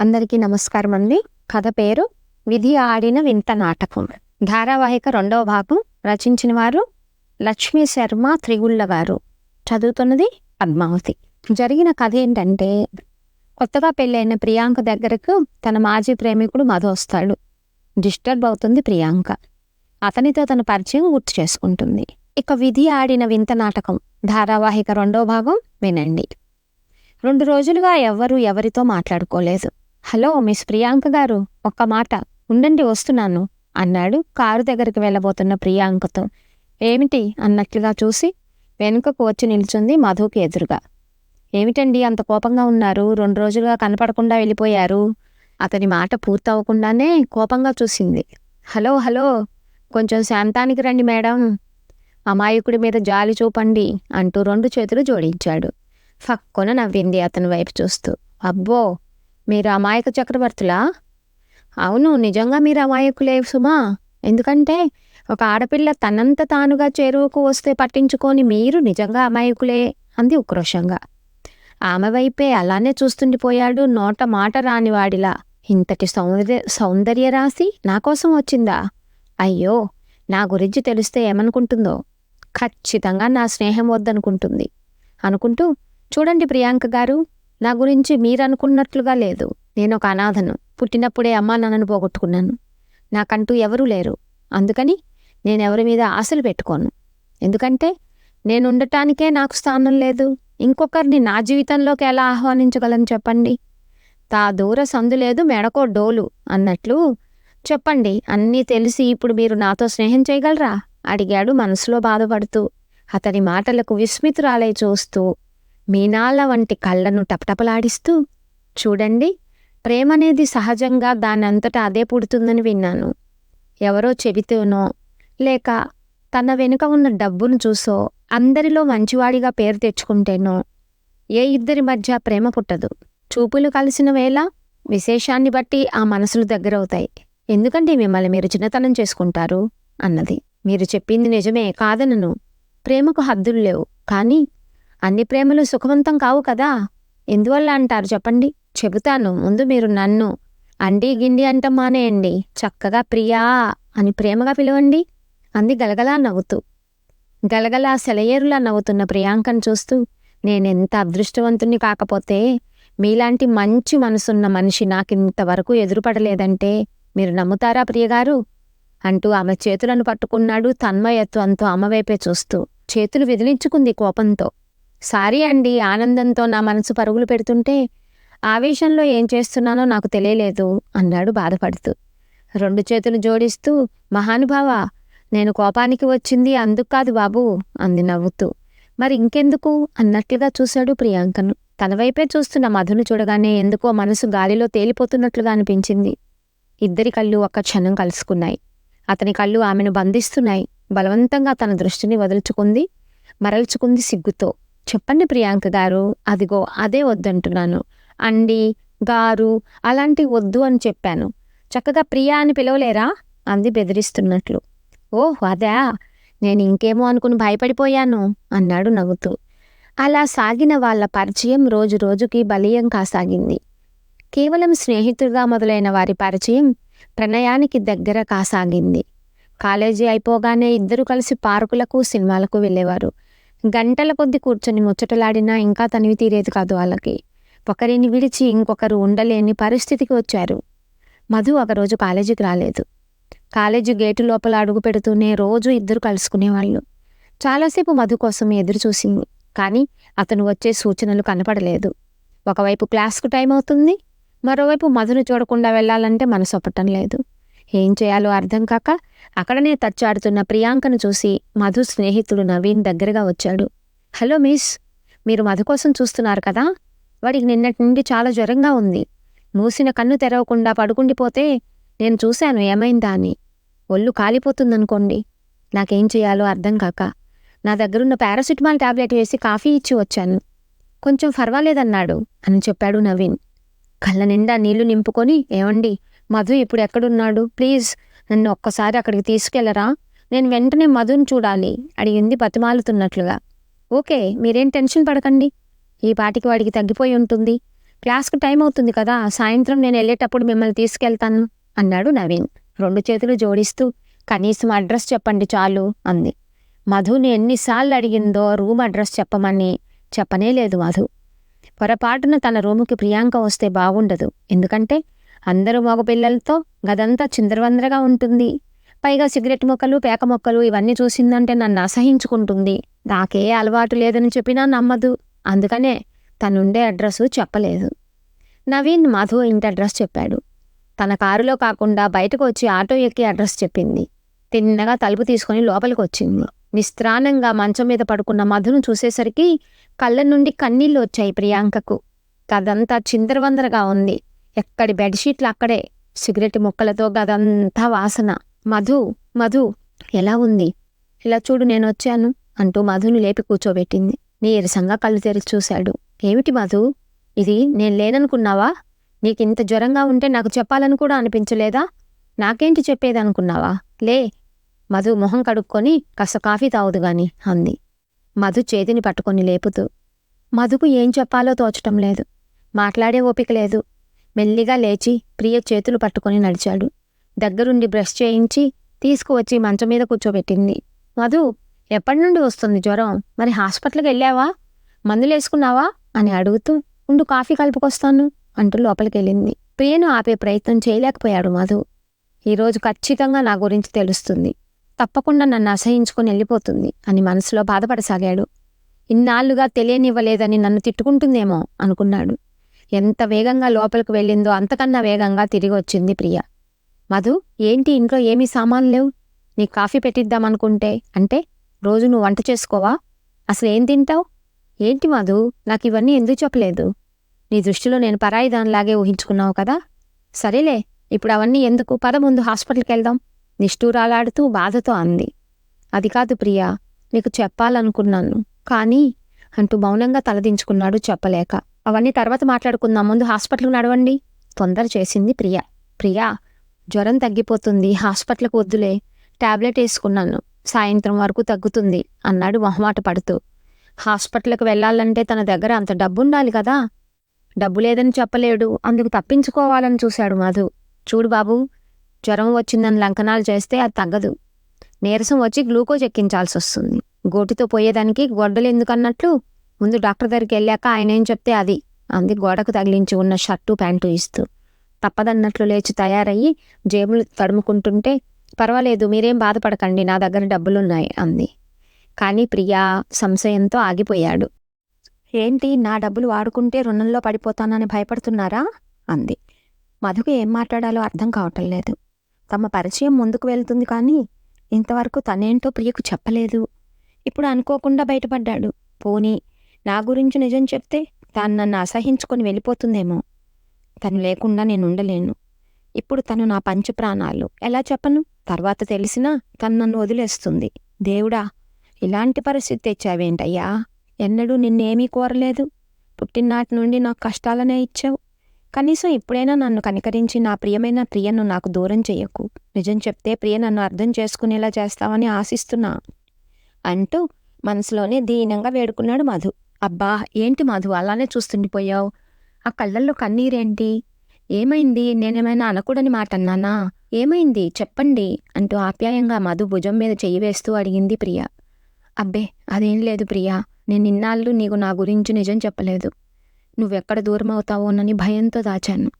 అందరికీ నమస్కారం అండి. కథ పేరు విధి ఆడిన వింత నాటకం. ధారావాహిక రెండవ భాగం రచించిన వారు లక్ష్మీ శర్మ త్రిగుళ్ళ గారు. చదువుతున్నది పద్మావతి. జరిగిన కథ ఏంటంటే కొత్తగా పెళ్ళైన ప్రియాంక దగ్గరకు తన మాజీ ప్రేమికుడు మధు వస్తాడు. డిస్టర్బ్ అవుతుంది ప్రియాంక. అతనితో తన పరిచయం గుర్తు చేసుకుంటుంది. ఇక విధి ఆడిన వింత నాటకం ధారావాహిక రెండో భాగం వినండి. రెండు రోజులుగా ఎవ్వరూ ఎవరితో మాట్లాడుకోలేదు. హలో మిస్ ప్రియాంక గారు ఒక్క మాట ఉండండి వస్తున్నాను అన్నాడు కారు దగ్గరికి వెళ్ళబోతున్న ప్రియాంకతో. ఏమిటి? అన్నట్లుగా చూసి వెనుకకు వచ్చి నిల్చుంది మధుకి ఎదురుగా. ఏమిటండి అంత కోపంగా ఉన్నారు? రెండు రోజులుగా కనపడకుండా వెళ్ళిపోయారు. అతని మాట పూర్తవకుండానే కోపంగా చూసింది. హలో హలో కొంచెం శాంతానికి రండి మేడం. అమాయకుడి మీద జాలి చూపండి అంటూ రెండు చేతులు జోడించాడు. ఫక్కున నవ్వింది అతని వైపు చూస్తూ. అబ్బో మీరు అమాయక చక్రవర్తులా? అవును నిజంగా మీరు అమాయకులే సుమా. ఎందుకంటే ఒక ఆడపిల్ల తనంత తానుగా చేరువకు వస్తే పట్టించుకొని మీరు నిజంగా అమాయకులే అంది ఉక్రోషంగా. ఆమె వైపే అలానే చూస్తుండిపోయాడు నోట మాట రానివాడిలా ఇంతటి సౌందర్య సౌందర్య రాశి నా కోసం వచ్చిందా? అయ్యో నా గురించి తెలిస్తే ఏమనుకుంటుందో? ఖచ్చితంగా నా స్నేహం వద్దనుకుంటుంది. అనుకుంటూ చూడండి ప్రియాంక గారు నా గురించి మీరనుకున్నట్లుగా లేదు. నేను ఒక అనాథను. పుట్టినప్పుడే అమ్మా నాన్నను పోగొట్టుకున్నాను. నాకంటూ ఎవరూ లేరు. అందుకని నేనెవరి మీద ఆశలు పెట్టుకోను. ఎందుకంటే నేను ఉండటానికే నాకు స్థానం లేదు. ఇంకొకరిని నా జీవితంలోకి ఎలా ఆహ్వానించగలను చెప్పండి? తా దూర సందు లేదు మెడకో డోలు అన్నట్లు చెప్పండి. అన్నీ తెలిసి ఇప్పుడు మీరు నాతో స్నేహం చేయగలరా? అడిగాడు మనసులో బాధపడుతూ. అతని మాటలకు విస్మితురాలై చూస్తూ మీనాల వంటి కళ్ళను టపటపలాడిస్తూ చూడండి ప్రేమనేది సహజంగా దానంతటా అదే పుడుతుందని విన్నాను. ఎవరో చెబితేనో లేక తన వెనుక ఉన్న డబ్బును చూసో అందరిలో మంచివాడిగా పేరు తెచ్చుకుంటేనో ఏ ఇద్దరి మధ్య ప్రేమ పుట్టదు. చూపులు కలిసిన వేళ విశేషాన్ని బట్టి ఆ మనసులు దగ్గరవుతాయి. ఎందుకంటే మిమ్మల్ని మీరు చిన్నతనం చేసుకుంటారు? అన్నది. మీరు చెప్పింది నిజమే కాదనను. ప్రేమకు హద్దులు లేవు. కానీ అన్ని ప్రేమలు సుఖవంతం కావు కదా? ఎందువల్ల అంటారు చెప్పండి. చెబుతాను ముందు మీరు నన్ను అండి గిండి అంట మానేయండి. చక్కగా ప్రియా అని ప్రేమగా పిలవండి. అంది గలగలా నవ్వుతూ. గలగలా సెలయేరులా నవ్వుతున్న ప్రియాంకను చూస్తూ నేనెంత అదృష్టవంతుణ్ణి కాకపోతే మీలాంటి మంచి మనసున్న మనిషి నాకింతవరకు ఎదురుపడలేదంటే మీరు నమ్ముతారా ప్రియగారు? అంటూ ఆమె చేతులను పట్టుకున్నాడు తన్మయత్వంతో ఆమె వైపే చూస్తూ. చేతులు విదిలించుకుంది కోపంతో. సారీ అండి ఆనందంతో నా మనసు పరుగులు పెడుతుంటే ఆవేశంలో ఏం చేస్తున్నానో నాకు తెలియలేదు అన్నాడు బాధపడుతూ. రెండు చేతులు జోడిస్తూ మహానుభావ నేను కోపానికి వచ్చింది అందుకు కాదు బాబు అంది నవ్వుతూ. మరి ఇంకెందుకు? అన్నట్లుగా చూశాడు ప్రియాంకను. తన వైపే చూస్తున్న మధును చూడగానే ఎందుకో మనసు గాలిలో తేలిపోతున్నట్లుగా అనిపించింది. ఇద్దరి కళ్ళు ఒక్క క్షణం కలుసుకున్నాయి. అతని కళ్ళు ఆమెను బంధిస్తున్నాయి. బలవంతంగా తన దృష్టిని వదులుచుకుంది మరల్చుకుంది సిగ్గుతో. చెప్పండి ప్రియాంక గారు. అదిగో అదే వద్దంటున్నాను. అండి గారు అలాంటి వద్దు అని చెప్పాను. చక్కగా ప్రియా అని పిలవలేరా? అంది బెదిరిస్తున్నట్లు. ఓహ్ అదా? నేను ఇంకేమో అనుకుని భయపడిపోయాను అన్నాడు నవ్వుతూ. అలా సాగిన వాళ్ళ పరిచయం రోజు రోజుకి బలీయం కాసాగింది. కేవలం స్నేహితుడిగా మొదలైన వారి పరిచయం ప్రణయానికి దగ్గర కాసాగింది. కాలేజీ అయిపోగానే ఇద్దరు కలిసి పార్కులకు సినిమాలకు వెళ్ళేవారు. గంటల కొద్ది కూర్చొని ముచ్చటలాడినా ఇంకా తనివి తీరేది కాదు వాళ్ళకి. ఒకరిని విడిచి ఇంకొకరు ఉండలేని పరిస్థితికి వచ్చారు. మధు ఒకరోజు కాలేజీకి రాలేదు. కాలేజీ గేటు లోపల అడుగు పెడుతూనే రోజు ఇద్దరు కలుసుకునేవాళ్ళు. చాలాసేపు మధు కోసం ఎదురు చూసింది కానీ అతను వచ్చే సూచనలు కనపడలేదు. ఒకవైపు క్లాస్కు టైం అవుతుంది మరోవైపు మధును చూడకుండా వెళ్ళాలంటే మనసు ఒప్పటం లేదు. ఏం చేయాలో అర్థం కాక అక్కడనే తచ్చాడుతున్న ప్రియాంకను చూసి మధు స్నేహితుడు నవీన్ దగ్గరగా వచ్చాడు. హలో మిస్ మీరు మధు కోసం చూస్తున్నారు కదా? వాడికి నిన్నటి నుండి చాలా జ్వరంగా ఉంది. మూసిన కన్ను తెరవకుండా పడుకుండిపోతే నేను చూశాను ఏమైందా అని. ఒళ్ళు కాలిపోతుందనుకోండి. నాకేం చేయాలో అర్థం కాక నా దగ్గరున్న పారాసిటమాల్ టాబ్లెట్ వేసి కాఫీ ఇచ్చి వచ్చాను. కొంచెం పర్వాలేదన్నాడు అని చెప్పాడు నవీన్. కళ్ళ నిండా నీళ్ళు నింపుకొని ఏమండి మధు ఇప్పుడు ఎక్కడున్నాడు? ప్లీజ్ నన్ను ఒక్కసారి అక్కడికి తీసుకెళ్ళరా నేను వెంటనే మధుని చూడాలి అడిగింది బతిమాలుతున్నట్లుగా. ఓకే మీరేం టెన్షన్ పడకండి. ఈ పాటికి వాడికి తగ్గిపోయి ఉంటుంది. క్లాస్కి టైం అవుతుంది కదా సాయంత్రం నేను వెళ్ళేటప్పుడు మిమ్మల్ని తీసుకెళ్తాను అన్నాడు నవీన్. రెండు చేతులు జోడిస్తూ కనీసం అడ్రస్ చెప్పండి చాలు అంది. మధుని ఎన్నిసార్లు అడిగిందో రూమ్ అడ్రస్ చెప్పమని చెప్పనే లేదు మధు. పొరపాటున తన రూముకి ప్రియాంక వస్తే బాగుండదు. ఎందుకంటే అందరూ మగపిల్లలతో గదంతా చిందరవందరగా ఉంటుంది. పైగా సిగరెట్ మొక్కలు పేక మొక్కలు ఇవన్నీ చూసిందంటే నన్ను అసహించుకుంటుంది. నాకే అలవాటు లేదని చెప్పినా నమ్మదు. అందుకనే తనుండే అడ్రస్ చెప్పలేదు. నవీన్ మధు ఇంటి అడ్రస్ చెప్పాడు. తన కారులో కాకుండా బయటకు వచ్చి ఆటో ఎక్కి అడ్రస్ చెప్పింది. తిన్నగా తలుపు తీసుకొని లోపలికి వచ్చింది నిస్త్రాణంగా మంచం మీద పడుకున్న మధును చూసేసరికి కళ్ళ నుండి కన్నీళ్ళు వచ్చాయి ప్రియాంకకు. గదంతా చిందరవందరగా ఉంది. ఎక్కడి బెడ్షీట్లు అక్కడే. సిగరెట్ ముక్కలతో గదంతా వాసన. మధు మధు ఎలా ఉంది? ఇలా చూడు నేను వచ్చాను అంటూ మధుని లేపి కూర్చోబెట్టింది. నీరసంగా కళ్ళు తెరిచి చూశాడు. ఏమిటి మధు? ఇది నేను లేననుకున్నావా? నీకింత జ్వరంగా ఉంటే నాకు చెప్పాలని కూడా అనిపించలేదా? నాకేంటి చెప్పేదనుకున్నావా? లే. మధు మొహం కడుక్కొని కాస్త కాఫీ తాగుదు గాని అంది. మధు చేతిని పట్టుకొని లేపుతూ. మధుకు ఏం చెప్పాలో తోచటం లేదు. మాట్లాడే ఓపిక లేదు. మెల్లిగా లేచి ప్రియ చేతులు పట్టుకొని నడిచాడు. దగ్గరుండి బ్రష్ చేయించి తీసుకువచ్చి మంచం మీద కూర్చోబెట్టింది. మధు ఎప్పటి నుండి వస్తుంది జ్వరం? మరి హాస్పిటల్కి వెళ్ళావా? మందులేసుకున్నావా అని అడుగుతూ ఉండు కాఫీ కలుపుకొస్తాను అంటూ లోపలికెళ్ళింది ప్రియను ఆపే ప్రయత్నం చేయలేకపోయాడు మధు. ఈరోజు ఖచ్చితంగా నా గురించి తెలుస్తుంది. తప్పకుండా నన్ను అసహించుకొని వెళ్ళిపోతుంది అని మనసులో బాధపడసాగాడు. ఇన్నాళ్ళుగా తెలియనివ్వలేదని నన్ను తిట్టుకుంటుందేమో అనుకున్నాడు. ఎంత వేగంగా లోపలికి వెళ్ళిందో అంతకన్నా వేగంగా తిరిగి వచ్చింది ప్రియ. మధు ఏంటి ఇంట్లో ఏమీ సామాన్లు లేవు? నీకు కాఫీ పెట్టిద్దామనుకుంటే అంటే రోజు నువ్వు వంట చేసుకోవా? అసలు ఏం తింటావు? ఏంటి మధు నాకు ఇవన్నీ ఎందుకు చెప్పలేదు? నీ దృష్టిలో నేను పరాయి దానిలాగే ఊహించుకున్నావు కదా? సరేలే ఇప్పుడు అవన్నీ ఎందుకు? పద ముందు హాస్పిటల్కి వెళ్దాం. నిష్ఠూరాలాడుతూ బాధతో అంది. అది కాదు ప్రియా నీకు చెప్పాలనుకున్నాను. కానీ అంటూ మౌనంగా తలదించుకున్నాడు చెప్పలేక. అవన్నీ తర్వాత మాట్లాడుకుందాం. ముందు హాస్పిటల్కి నడవండి. తొందర చేసింది ప్రియా. ప్రియా జ్వరం తగ్గిపోతుంది. హాస్పిటల్కి వద్దులే. టాబ్లెట్ వేసుకున్నాను. సాయంత్రం వరకు తగ్గుతుంది అన్నాడు మొహమాట పడుతూ. హాస్పిటల్కి వెళ్ళాలంటే తన దగ్గర అంత డబ్బుండాలి కదా. డబ్బు లేదని చెప్పలేడు. అందుకు తప్పించుకోవాలని చూశాడు మధు. చూడు బాబు జ్వరం వచ్చిందని లంకనాలు చేస్తే అది తగ్గదు. నీరసం వచ్చి గ్లూకోజ్ ఎక్కించాల్సి వస్తుంది గోటితో పోయేదానికి గొడ్డలు ఎందుకన్నట్లు ముందు డాక్టర్ దగ్గరికి వెళ్ళాక ఆయన ఏం చెప్తే అది అంది గోడకు తగిలించి ఉన్న షర్టు ప్యాంటు ఇస్తూ. తప్పదన్నట్లు లేచి తయారయ్యి జేబులు తడుముకుంటుంటే పర్వాలేదు మీరేం బాధపడకండి నా దగ్గర డబ్బులున్నాయి అంది. కానీ ప్రియా సంశయంతో ఆగిపోయాడు. ఏంటి నా డబ్బులు వాడుకుంటే రుణంలో పడిపోతానని భయపడుతున్నారా? అంది. మధుకు ఏం మాట్లాడాలో అర్థం కావటం లేదు. తమ పరిచయం ముందుకు వెళ్తుంది కానీ ఇంతవరకు తనేంటో ప్రియకు చెప్పలేదు. ఇప్పుడు అనుకోకుండా బయటపడ్డాడు. పోనీ నా గురించి నిజం చెప్తే తాను నన్ను అసహించుకొని వెళ్ళిపోతుందేమో. తను లేకుండా నేను ఉండలేను. ఇప్పుడు తను నా పంచ ప్రాణాలు. ఎలా చెప్పను? తర్వాత తెలిసినా తను నన్ను వదిలేస్తుంది. దేవుడా ఇలాంటి పరిస్థితి తెచ్చావేంటయ్యా? ఎన్నడూ నిన్నేమీ కోరలేదు. పుట్టినాటి నుండి నాకు కష్టాలనే ఇచ్చావు. కనీసం ఇప్పుడైనా నన్ను కనికరించి నా ప్రియమైన ప్రియను నాకు దూరం చెయ్యకు. నిజం చెప్తే ప్రియ నన్ను అర్థం చేసుకునేలా చేస్తావని ఆశిస్తున్నా. అంటూ మనసులోనే దీనంగా వేడుకున్నాడు మధు. అబ్బా ఏంటి మాధు అలానే చూస్తుండిపోయావు? ఆ కళ్ళల్లో కన్నీరేంటి? ఏమైంది? నేనేమైనా అనకూడని మాట అన్నానా ఏమైంది? చెప్పండి అంటూ ఆప్యాయంగా మధు భుజం మీద చెయ్యి వేస్తూ అడిగింది ప్రియ. అబ్బే అదేం లేదు ప్రియా. నేను ఇన్నాళ్ళు నీకు నా గురించి నిజం చెప్పలేదు. నువ్వెక్కడ దూరం అవుతావోనని భయంతో దాచాను.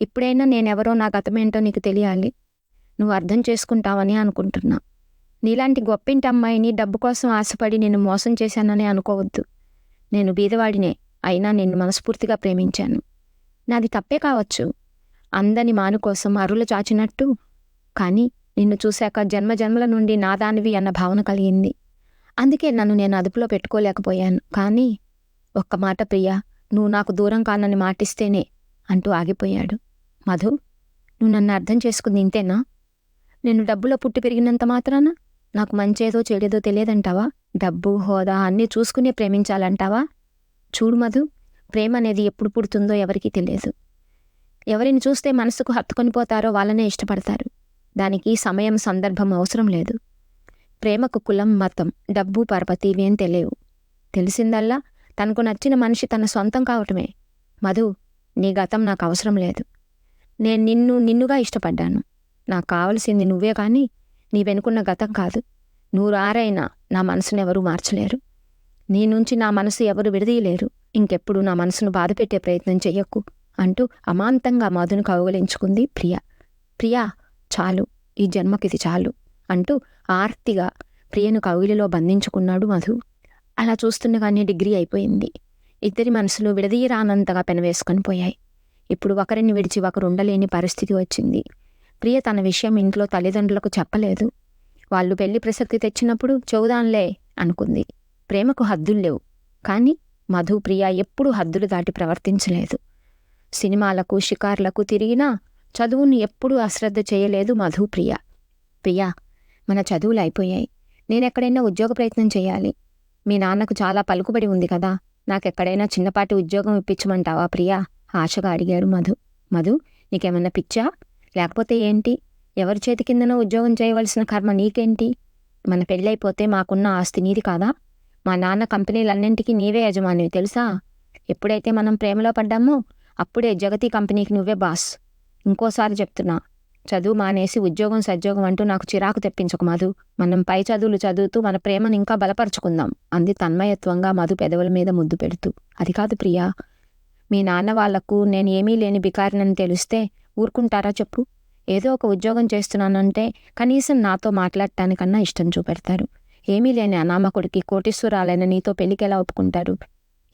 ఇప్పుడైనా నేనెవరో నా గతమేంటో నీకు తెలియాలి. నువ్వు అర్థం చేసుకుంటావని అనుకుంటున్నా. నీలాంటి గొప్పింటి అమ్మాయిని డబ్బు కోసం ఆశపడి నేను మోసం చేశానని అనుకోవద్దు. నేను బీదవాడినే అయినా నిన్ను మనస్ఫూర్తిగా ప్రేమించాను. నాది తప్పే కావచ్చు. అందని మాను కోసం అరులు చాచినట్టు కానీ నిన్ను చూశాక జన్మ జన్మల నుండి నాదానివి అన్న భావన కలిగింది. అందుకే నన్ను నేను అదుపులో పెట్టుకోలేకపోయాను. కానీ ఒక్క మాట ప్రియా నువ్వు నాకు దూరం కానని మాటిస్తేనే అంటూ ఆగిపోయాడు. మధు నువ్వు నన్ను అర్థం చేసుకుంది ఇంతేనా? నేను డబ్బులో పుట్టి పెరిగినంత మాత్రాన? నాకు మంచేదో చెడేదో తెలియదంటావా? డబ్బు హోదా అన్నీ చూసుకునే ప్రేమించాలంటావా? చూడు మధు ప్రేమ అనేది ఎప్పుడు పుడుతుందో ఎవరికీ తెలియదు. ఎవరిని చూస్తే మనసుకు హత్తుకొని పోతారో వాళ్ళనే ఇష్టపడతారు. దానికి సమయం సందర్భం అవసరం లేదు. ప్రేమకు కులం మతం డబ్బు పరపతి ఇవేం తెలియవు. తెలిసిందల్లా తనకు నచ్చిన మనిషి తన సొంతం కావటమే. మధు నీ గతం నాకు అవసరం లేదు. నేను నిన్ను నిన్నుగా ఇష్టపడ్డాను. నాకు కావలసింది నువ్వే కానీ నీ వెనుకున్న గతం కాదు. నువ్వు రారైనా నా మనసును ఎవరూ మార్చలేరు. నీ నుంచి నా మనసు ఎవరు విడదీయలేరు. ఇంకెప్పుడు నా మనసును బాధపెట్టే ప్రయత్నం చెయ్యకు అంటూ అమాంతంగా మధును కౌగలించుకుంది ప్రియ. ప్రియా చాలు. ఈ జన్మకిది చాలు అంటూ ఆర్తిగా ప్రియను కౌగిలిలో బంధించుకున్నాడు మధు. అలా చూస్తుండగానే డిగ్రీ అయిపోయింది. ఇద్దరి మనసులు విడదీయరానంతగా పెనవేసుకొని పోయాయి. ఇప్పుడు ఒకరిని విడిచి ఒకరు ఉండలేని పరిస్థితి వచ్చింది. ప్రియ తన విషయం ఇంట్లో తల్లిదండ్రులకు చెప్పలేదు. వాళ్ళు పెళ్ళి ప్రసక్తి తెచ్చినప్పుడు చౌదాన్లే అనుకుంది. ప్రేమకు హద్దులు లేవు. కానీ మధు ప్రియ ఎప్పుడూ హద్దులు దాటి ప్రవర్తించలేదు. సినిమాలకు షికార్లకు తిరిగినా చదువుని ఎప్పుడూ అశ్రద్ధ చేయలేదు మధు ప్రియ ప్రియ మన చదువులు అయిపోయాయి. నేనెక్కడైనా ఉద్యోగ ప్రయత్నం చేయాలి. మీ నాన్నకు చాలా పలుకుబడి ఉంది కదా. నాకెక్కడైనా చిన్నపాటి ఉద్యోగం ఇప్పించమంటావా ప్రియా? ఆశగా అడిగాడు మధు. మధు నీకేమన్నా పిచ్చా? లేకపోతే ఏంటి? ఎవరి చేతి కిందనో ఉద్యోగం చేయవలసిన కర్మ నీకేంటి? మన పెళ్ళైపోతే మాకున్న ఆస్తి నీది కాదా? మా నాన్న కంపెనీలన్నింటికీ నీవే యజమానివి తెలుసా? ఎప్పుడైతే మనం ప్రేమలో పడ్డామో అప్పుడే జగతి కంపెనీకి నువ్వే బాస్. ఇంకోసారి చెప్తున్నా చదువు మానేసి ఉద్యోగం సద్యోగం అంటూ నాకు చిరాకు తెప్పించకు మధు. మనం పై చదువులు చదువుతూ మన ప్రేమను ఇంకా బలపరుచుకుందాం. అంది తన్మయత్వంగా మధు పెదవుల మీద ముద్దు పెడుతూ. అది కాదు ప్రియా మీ నాన్న వాళ్ళకు నేను ఏమీ లేని బికారినని తెలిస్తే ఊరుకుంటారా చెప్పు? ఏదో ఒక ఉద్యోగం చేస్తున్నానంటే కనీసం నాతో మాట్లాడటానికన్నా ఇష్టం చూపెడతారు. ఏమీ లేని అనామకుడికి కోటీశ్వరాలైన నీతో పెళ్ళికెలా ఎలా ఒప్పుకుంటారు?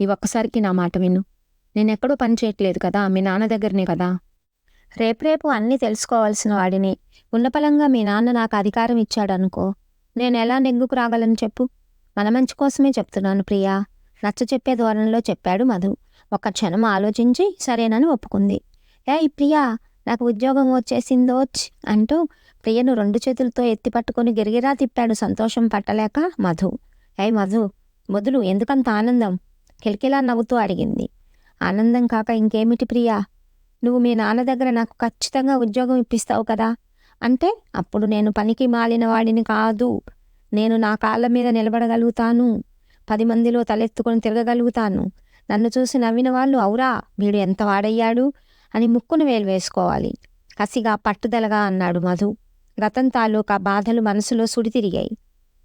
ఈ ఒక్కసారికి నా మాట విను. నేనెక్కడో పని చేయట్లేదు కదా మీ నాన్న దగ్గరనే కదా? రేపు అన్నీ తెలుసుకోవాల్సిన వాడిని. ఉన్నపలంగా మీ నాన్న నాకు అధికారం ఇచ్చాడనుకో. నేను ఎలా నెగ్గుకు రాగలను చెప్పు? మన మంచి కోసమే చెప్తున్నాను ప్రియా. నచ్చ చెప్పే ధోరణిలో చెప్పాడు మధు. ఒక క్షణం ఆలోచించి సరేనని ఒప్పుకుంది. ఏ ప్రియా నాకు ఉద్యోగం వచ్చేసిందోచ్ అంటూ ప్రియను రెండు చేతులతో ఎత్తి పట్టుకొని గిరిగిరా తిప్పాడు సంతోషం పట్టలేక మధు. ఏ మధు మొదలు ఎందుకంత ఆనందం? కిలకిలా నవ్వుతూ అడిగింది. ఆనందం కాక ఇంకేమిటి ప్రియా? నువ్వు మీ నాన్న దగ్గర నాకు ఖచ్చితంగా ఉద్యోగం ఇప్పిస్తావు కదా? అంటే అప్పుడు నేను పనికి మాలిన వాడిని కాదు. నేను నా కాళ్ళ మీద నిలబడగలుగుతాను. పది మందిలో తలెత్తుకొని తిరగగలుగుతాను. నన్ను చూసి నవ్విన వాళ్ళు అవురా వీడు ఎంత వాడయ్యాడు? అని ముక్కును వేలు వేసుకోవాలి కసిగా పట్టుదలగా అన్నాడు మధు. గతం తాలూకా బాధలు మనసులో సుడి తిరిగాయి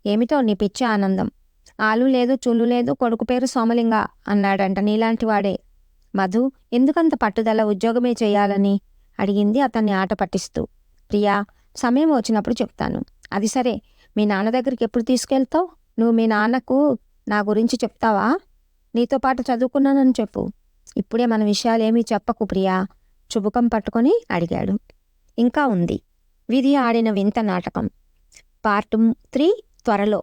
ఏమిటో నీ పిచ్చి ఆనందం. ఆలు లేదు చుళ్ళు లేదు కొడుకు పేరు సోమలింగ అన్నాడంట నీలాంటి వాడే. మధు ఎందుకంత పట్టుదల ఉద్యోగమే చేయాలని? అడిగింది అతన్ని ఆట పట్టిస్తూ. ప్రియా సమయం వచ్చినప్పుడు చెప్తాను. అది సరే. మీ నాన్న దగ్గరికి ఎప్పుడు తీసుకెళ్తావు? నువ్వు మీ నాన్నకు నా గురించి చెప్తావా? నీతో పాటు చదువుకున్నానని చెప్పు. ఇప్పుడే మన విషయాలేమీ చెప్పకు ప్రియా. చుబుకం పట్టుకొని అడిగాడు. ఇంకా ఉంది. విధి ఆడిన వింత నాటకం. పార్ట్ త్రీ త్వరలో.